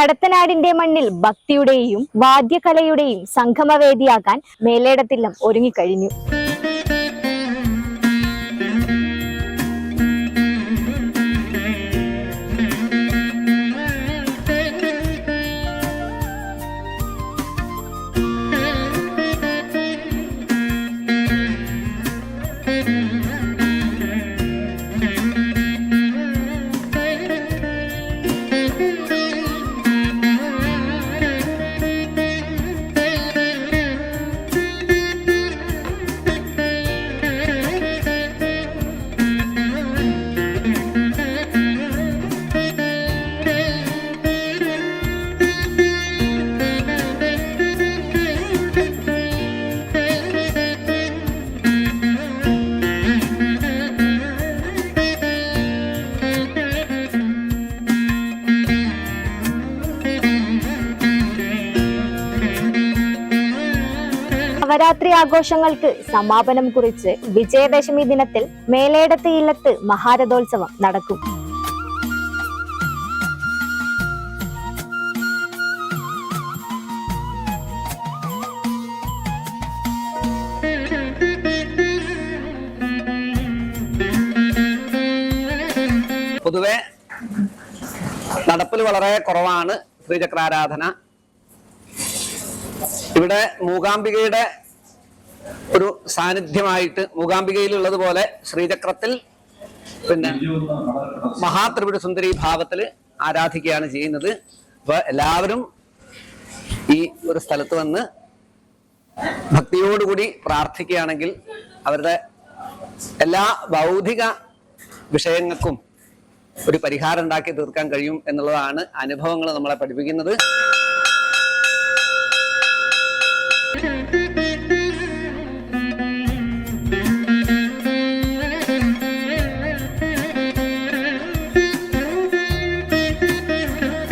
കടത്തനാടിന്റെ മണ്ണിൽ ഭക്തിയുടെയും വാദ്യകലയുടെയും സംഗമവേദിയാകാൻ മേലേടത്തില്ലം ഒരുങ്ങിക്കഴിഞ്ഞു. നവരാത്രി ആഘോഷങ്ങൾക്ക് സമാപനം കുറിച്ച് വിജയദശമി ദിനത്തിൽ മേലേടത്ത് ഇല്ലത്ത് മഹാരഥോത്സവം നടക്കും. പൊതുവെ നടപ്പിൽ വളരെ കുറവാണ് ശ്രീചക്രാരാധന ഇവിടെ മൂകാംബികയുടെ ഒരു സാന്നിധ്യമായിട്ട് മൂകാംബികയിലുള്ളത് പോലെ ശ്രീചക്രത്തിൽ പിന്നെ മഹാത്രിപുര സുന്ദരി ഭാവത്തിൽ ആരാധിക്കുകയാണ് ചെയ്യുന്നത്. അപ്പൊ എല്ലാവരും ഈ ഒരു സ്ഥലത്ത് വന്ന് ഭക്തിയോടുകൂടി പ്രാർത്ഥിക്കുകയാണെങ്കിൽ അവരുടെ എല്ലാ ബൗദ്ധിക വിഷയങ്ങൾക്കും ഒരു പരിഹാരം ഉണ്ടാക്കി തീർക്കാൻ കഴിയും എന്നുള്ളതാണ് അനുഭവങ്ങൾ നമ്മളെ പഠിപ്പിക്കുന്നത്.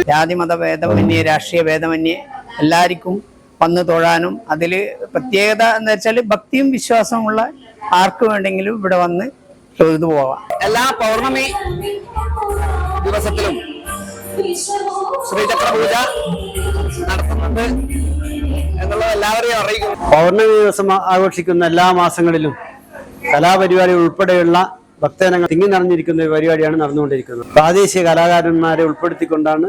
ജാതിമത ഭേദമന്യേ രാഷ്ട്രീയ ഭേദമന്യേ എല്ലാവർക്കും വന്നു തൊഴാനും അതിൽ പ്രത്യേകത എന്ന് വെച്ചാൽ ഭക്തിയും വിശ്വാസമുള്ള ആർക്ക് വേണ്ടെങ്കിലും ഇവിടെ വന്ന് തൊഴുതു പോവാം എല്ലാ പൗർണമി ദിവസത്തിലും ശ്രീചക്ര പൂജ നടത്തുന്നുണ്ട് എന്നുള്ളത് എല്ലാവരെയും അറിയിക്കും പൗർണമി ദിവസം ആഘോഷിക്കുന്ന എല്ലാ മാസങ്ങളിലും കലാപരിപാടികൾ ഉൾപ്പെടെയുള്ള ഭക്തജനങ്ങൾ തിങ്ങി നിറഞ്ഞിരിക്കുന്ന ഒരു പരിപാടിയാണ് നടന്നുകൊണ്ടിരിക്കുന്നത്. പ്രാദേശിക കലാകാരന്മാരെ ഉൾപ്പെടുത്തിക്കൊണ്ടാണ്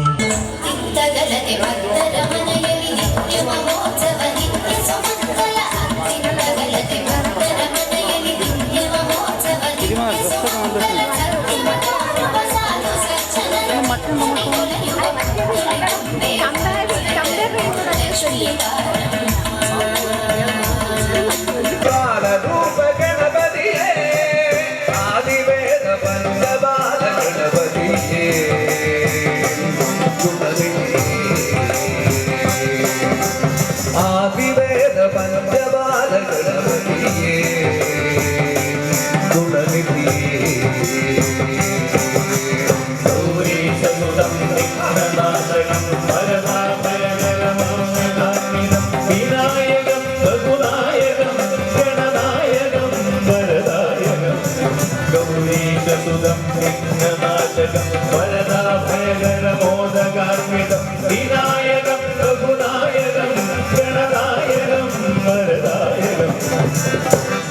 വരദാഭയകരമോദകാർമിതം വിനായകം രഘുനായകം ഗണനായകം വരദായകം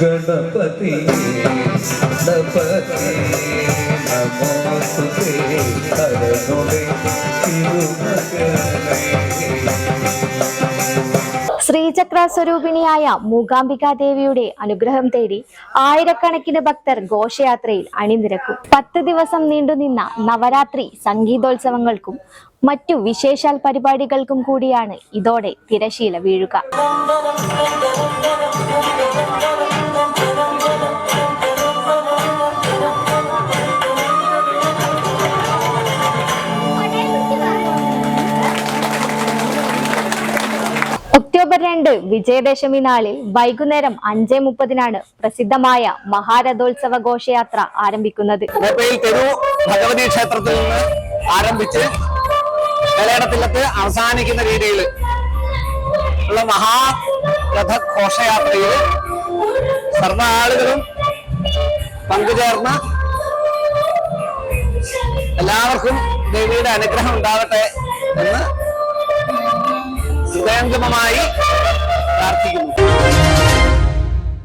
ഗണപതി ഗണപതി നമോസ്തുതേ ഹരനുടേ തിരുമകനേ ശ്രീചക്ര സ്വരൂപിണിയായ മൂകാംബികാ ദേവിയുടെ അനുഗ്രഹം തേടി ആയിരക്കണക്കിന് ഭക്തർ ഘോഷയാത്രയിൽ അണിനിരക്കും. പത്ത് ദിവസം നീണ്ടുനിന്ന നവരാത്രി സംഗീതോത്സവങ്ങൾക്കും മറ്റു വിശേഷാൽ പരിപാടികൾക്കും കൂടിയാണ് ഇതോടെ തിരശീല വീഴുക. ഒക്ടോബർ രണ്ട് വിജയദശമി നാളിൽ വൈകുന്നേരം അഞ്ചേ മുപ്പതിനാണ് പ്രസിദ്ധമായ മഹാരഥോത്സവ ഘോഷയാത്ര ആരംഭിക്കുന്നത്. ഭഗവതി ക്ഷേത്രത്തിൽ നിന്ന് ആരംഭിച്ച് കലയടത്തിലത്ത് അവസാനിക്കുന്ന രീതിയിൽ ഉള്ള മഹാരഥ ഘോഷയാത്രയിൽ സർവ ആളുകളും പങ്കുചേർന്ന എല്ലാവർക്കും ദേവിയുടെ അനുഗ്രഹം ഉണ്ടാവട്ടെ എന്ന് ഹൃദയംഗമമായി പ്രാർത്ഥിക്കുന്നു.